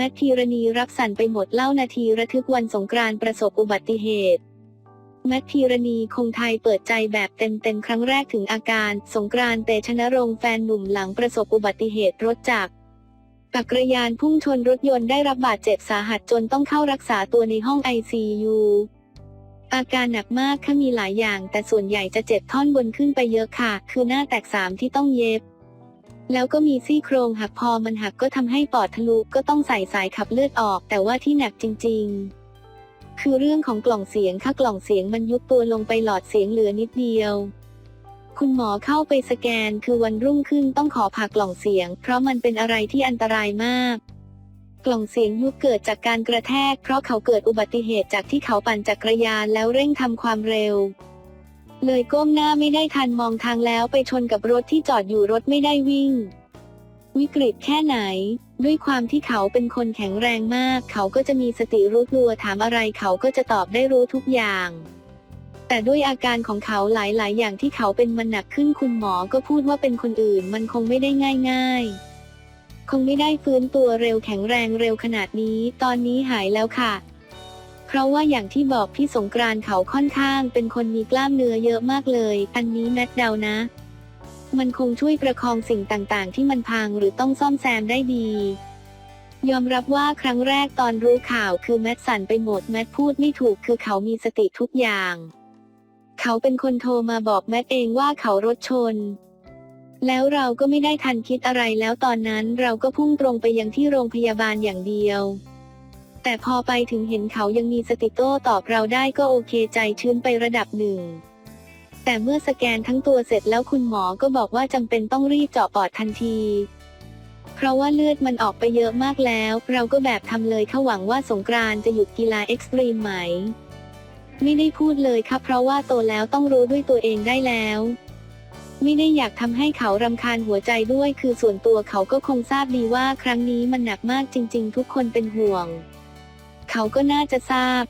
แมทพีรณีรับสั่นไปหมดเล่านาทีระทึกวันสงกรานต์ประสบอุบัติเหตุ แมทพีรณีคงไทยเปิดใจแบบเต็มๆ ครั้งแรกถึงอาการ สงกรานต์เตชนรงค์แฟนหนุ่มหลังประสบอุบัติเหตุรถจักรจักรยานพุ่งชนรถยนต์ได้รับบาดเจ็บสาหัสจนต้องเข้ารักษาตัวในห้อง ICU อาการหนักมากค่ะมีหลายอย่าง แต่ส่วนใหญ่จะเจ็บท่อนบนขึ้นไปเยอะค่ะ คือหน้าแตกสามที่ต้องเย็บ แล้วก็มีซี่โครงหักพอมันหักก็ทำให้ปอดทะลุก็ต้องใส่สายขับเลือดออก แต่ว่าที่หนักจริง ๆ คือเรื่องของกล่องเสียงค่ะกล่องเสียงมันยุบตัวลงไปหลอดเสียงเหลือนิดเดียว คุณหมอเข้าไปสแกนคือวันรุ่งขึ้นต้องขอผ่ากล่องเสียง เพราะมันเป็นอะไรที่อันตรายมาก กล่องเสียงยุบเกิดจากการกระแทก เพราะเขาเกิดอุบัติเหตุจากที่เขาปั่นจักรยานแล้วเร่งทำความเร็ว เลยก้มหน้าไม่ได้ทันมองทางแล้วไปชนกับรถที่จอดอยู่รถไม่ได้วิ่ง วิกฤตแค่ไหน ด้วยความที่เขาเป็นคนแข็งแรงมาก เขาก็จะมีสติรู้ตัวถามอะไรเขาก็จะตอบได้รู้ทุกอย่าง แต่ด้วยอาการของเขาหลาย ๆ อย่างที่เขาเป็นมันหนักขึ้นคุณหมอก็พูดว่าเป็นคนอื่นมันคงไม่ได้ง่าย ๆ คงไม่ได้ฟื้นตัวเร็วแข็งแรงเร็วขนาดนี้ ตอนนี้หายแล้วค่ะ เพราะว่าอย่างที่บอกพี่สงกรานเขาค่อนข้างเป็นคนมีกล้ามเนื้อเยอะมากเลย อันนี้แมทเดานะ มันคงช่วยประคองสิ่งต่างๆ ที่มันพังหรือต้องซ่อมแซมได้ดี ยอมรับว่าครั้งแรกตอนรู้ข่าวคือแมทสั่นไปหมดแมทพูดไม่ถูกคือเขามีสติทุกอย่าง เขาเป็นคนโทรมาบอกแมทเองว่าเขารถชนแล้วเราก็ไม่ได้ทันคิดอะไรแล้วตอนนั้นเราก็พุ่งตรงไปยังที่โรงพยาบาลอย่างเดียว แต่พอไปถึงเห็นเขายังมีสติโต้ตอบเราได้ก็โอเคใจชื้นไประดับหนึ่ง แต่เมื่อสแกนทั้งตัวเสร็จแล้วคุณหมอก็บอกว่าจำเป็นต้องรีบเจาะปอดทันที เพราะว่าเลือดมันออกไปเยอะมากแล้ว เราก็แบบทำเลยเขาหวังว่าสงกรานต์จะหยุดกีฬาเอ็กซ์ตรีมไหม ไม่ได้พูดเลยครับ เพราะว่าโตแล้วต้องรู้ด้วยตัวเองได้แล้วไม่ได้อยากทำให้เขารำคาญหัวใจด้วย คือส่วนตัวเขาก็คงทราบดีว่าครั้งนี้มันหนักมากจริง ๆ ทุกคนเป็นห่วง เขาก็น่าจะทราบ